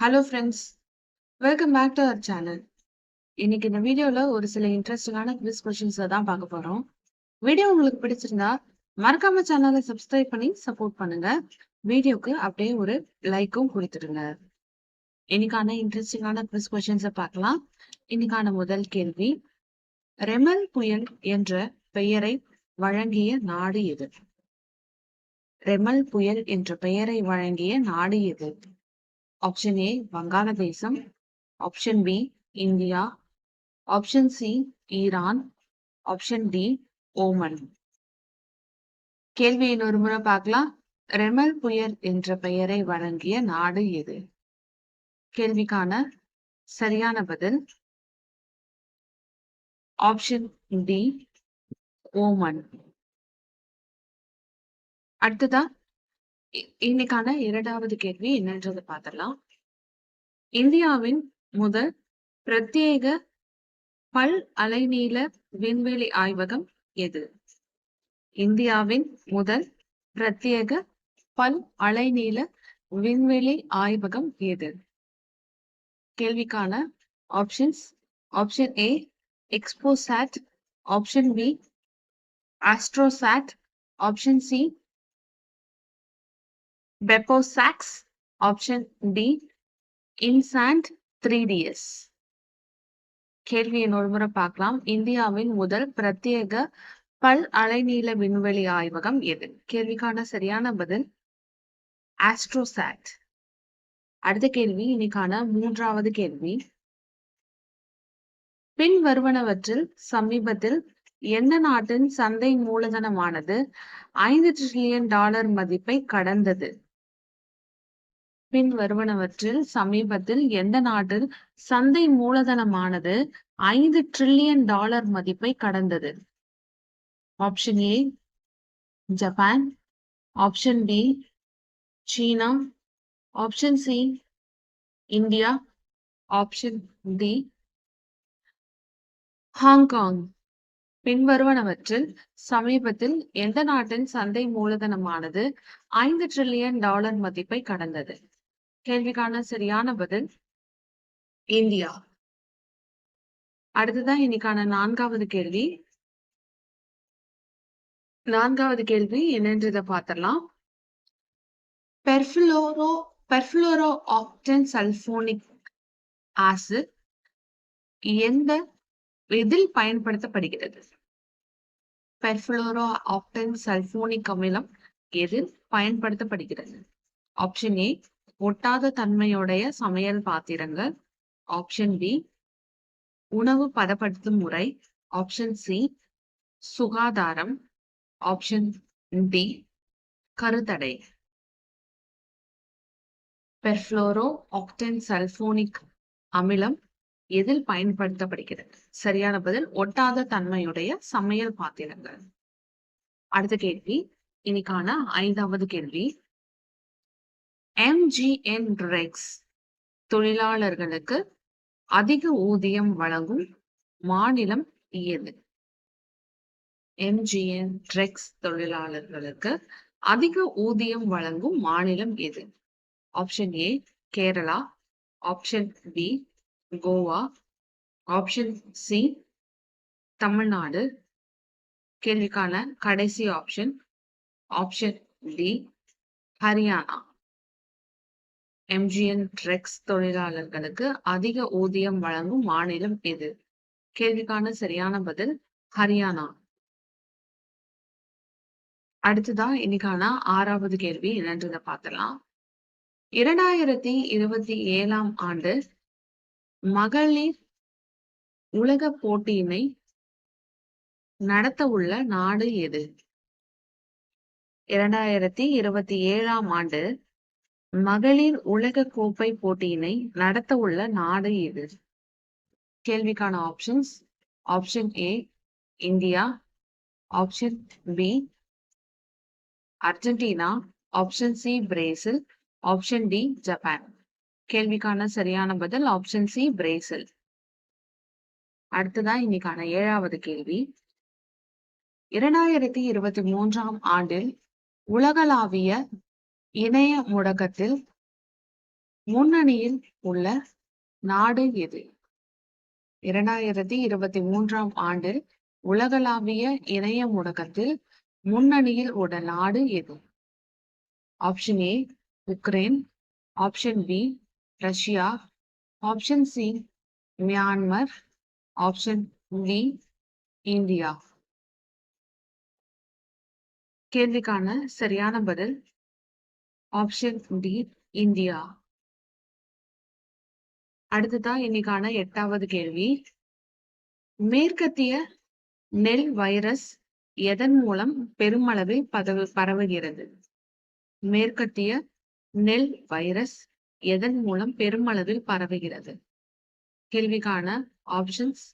Hello friends welcome back to our channel இன்னைக்கு இந்த வீடியோவில் ஒரு சில இன்ட்ரெஸ்டிங்கான குவிஸ் கொஷின்ஸை தான் பார்க்க போகிறோம் வீடியோ உங்களுக்கு பிடிச்சிருந்தா மறக்காம சேனலை சப்ஸ்கிரைப் பண்ணி சப்போர்ட் பண்ணுங்க. வீடியோக்கு அப்படியே ஒரு லைக்கும் கொடுத்துடுங்க. இன்னைக்கான இன்ட்ரெஸ்டிங்கான குவிஸ் கொஷின்ஸை பார்க்கலாம். இன்னைக்கான முதல் கேள்வி ரெமல் புயல் என்ற பெயரை வழங்கிய நாடு எது? ரெமல் புயல் என்ற பெயரை வழங்கிய நாடு எது? Option A Vangaladesam. Option B India. Option C Iran. Option D Oman. கேள்வி இன்னொரு முறை பார்க்கலாம். ரெமல் புயல் என்ற பெயரை வழங்கிய நாடு எது? கேள்விக்கான சரியான பதில் ஆப்ஷன் டி ஓமன். அடுத்ததா இன்னைக்கான இரண்டாவது கேள்வி என்னன்றது பார்த்திடலாம் இந்தியாவின் முதல் பிரத்யேக பல் அலைநீள விண்வெளி ஆய்வகம் எது? இந்தியாவின் முதல் பிரத்யேக பல் அலைநீள விண்வெளி ஆய்வகம் எது? கேள்விக்கான options option A XPoSat option B AstroSat option C BeppoSAX option D INSAT three DS கேள்வி இன்னொரு முறை பார்க்கலாம். இந்தியாவின் முதல் பிரத்யேக பல் அலைநீள விண்வெளி ஆய்வகம் எது? கேள்விக்கான சரியான பதில் ஆஸ்ட்ரோசாட். அடுத்த கேள்வி இன்னைக்கான மூன்றாவது கேள்வி. பின் வருவனவற்றில் சமீபத்தில் எந்த நாட்டின் சந்தை மூலதனமானது ஐந்து ட்ரில்லியன் டாலர் மதிப்பை கடந்தது? பின் வருவனவற்றில் சமீபத்தில் எந்த நாட்டில் சந்தை மூலதனமானது ஐந்து ட்ரில்லியன் டாலர் மதிப்பை கடந்தது? Option A Japan option B China option C India option D Hong Kong பின்வருவனவற்றில் சமீபத்தில் எந்த நாட்டின் சந்தை மூலதனமானது ஐந்து ட்ரில்லியன் டாலர் மதிப்பை கடந்தது? கேள்விக்கான சரியான பதில் இந்தியா. அடுத்ததான் இன்னைக்கான நான்காவது கேள்வி. நான்காவது கேள்வி என்னன்றதை பார்த்திடலாம். பெர்ஃபுளோரோ பெர்ஃபுளோரோ ஆக்டன் சல்போனிக் ஆசிட் எந்த எதில் பயன்படுத்தப்படுகிறது? பெர்ஃபுளோரோ ஆக்டன் சல்போனிக் அமிலம் எதில் பயன்படுத்தப்படுகிறது? ஆப்ஷன் ஏ ஒட்டாத தன்மையுடைய சமையல் பாத்திரங்கள் ஆப்ஷன் பி உணவு பதப்படுத்தும் முறை ஆப்ஷன் சி சுகாதாரம் ஆப்ஷன் டி கருத்தடை. பெர்ஃப்ளோரோ ஆக்டன் சல்போனிக் அமிலம் எதில் பயன்படுத்தப்படுகிறது? சரியான பதில் ஒட்டாத தன்மையுடைய சமையல் பாத்திரங்கள். அடுத்த கேள்வி இன்னைக்கான ஐந்தாவது கேள்வி. எம்ஜிஎன் ரெக்ஸ் தொழிலாளர்களுக்கு அதிக ஊதியம் வழங்கும் மாநிலம் எது? எம்ஜிஎன் ரெக்ஸ் தொழிலாளர்களுக்கு அதிக ஊதியம் வழங்கும் மாநிலம் எது? Option A Kerala option B Goa option C Tamil Nadu கேள்விக்கான கடைசி option option D Haryana MGNREGS தொழிலாளர்களுக்கு அதிக ஊதியம் வழங்கும் மாநிலம் எது? கேள்விக்கான சரியான பதில் ஹரியானா. அடுத்ததா இன்னைக்கான ஆறாவது கேள்வி என்னன்றதை பார்க்கலாம் இரண்டாயிரத்தி இருபத்தி ஏழாம் ஆண்டு மகளிர் உலக போட்டியினை நடத்த உள்ள நாடு எது? இரண்டாயிரத்தி இருபத்தி ஏழாம் ஆண்டு மகளிர் உலக கோப்பை போட்டியினை நடத்த உள்ள நாடு எது? கேள்விக்கான options option A India. Option B Argentina. Option C Brazil. Option D Japan. கேள்விக்கான சரியான பதில் ஆப்ஷன் சி பிரேசில். அடுத்ததான் இன்னைக்கான ஏழாவது கேள்வி. இரண்டாயிரத்தி இருபத்தி மூன்றாம் ஆண்டில் உலகளாவிய இணைய முடக்கத்தில் முன்னணியில் உள்ள நாடு எது? இரண்டாயிரத்தி இருபத்தி மூன்றாம் ஆண்டு உலகளாவிய இணைய முடக்கத்தில் முன்னணியில் உள்ள நாடு எது? Option A Ukraine option B Russia option C Myanmar option D India கேள்விக்கான சரியான பதில் ஆப்ஷன் டி இந்தியா அடுத்ததான் இன்னைக்கான எட்டாவது கேள்வி. மேற்கத்திய நெல் வைரஸ் எதன் மூலம் பெருமளவில் பதவு பரவுகிறது? மேற்கத்திய நெல் வைரஸ் எதன் மூலம் பெருமளவில் பரவுகிறது? கேள்விக்கான ஆப்ஷன்ஸ்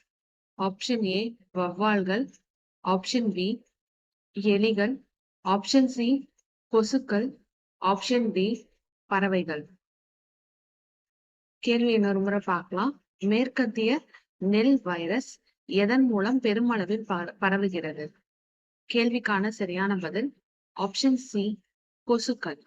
ஆப்ஷன் ஏ வவ்வால்கள் ஆப்ஷன் பி எலிகள். ஆப்ஷன் சி கொசுக்கள். ஆப்ஷன் டி பறவைகள். கேள்வி இன்னொரு முறை பார்க்கலாம். மேற்கத்திய நெல் வைரஸ் எதன் மூலம் பெருமளவில் பரவுகிறது? கேள்விக்கான சரியான பதில் ஆப்ஷன் சி கொசுக்கள்.